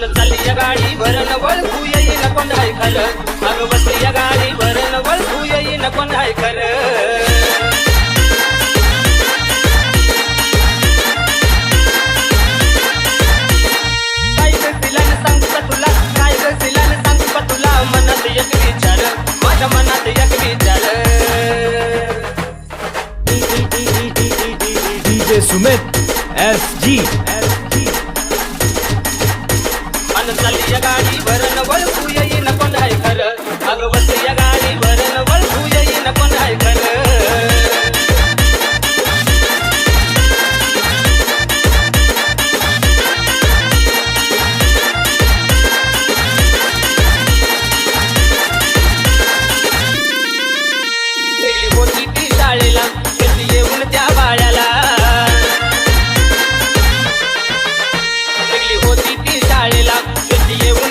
बसली या गाडी भरण वळखू येईन कोण आहे खरं? अगं बसली या गाडी भरण वळखू येईन कोण आहे खरं? काय गसिलाने सांगू జ్ఞాన తల్లియగా వరణ వరకు అయిన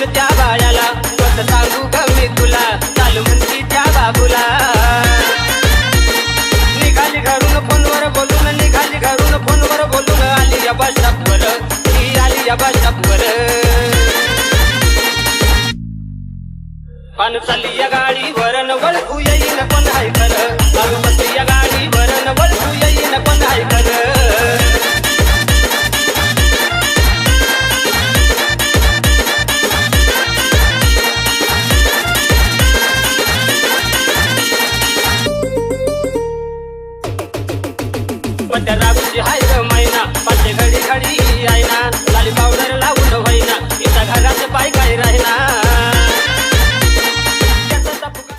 त्या बाळ्याला स्वत सांगू का मी तुला? चाल त्या बाबूला. निघाली घरून फोनवर बोलून निघाली घरून फोनवर बोलून आली या बाशापवर आली या बाशापवर चालली येईन. पत्या राबूची हाय महिना पाचे घडी घडी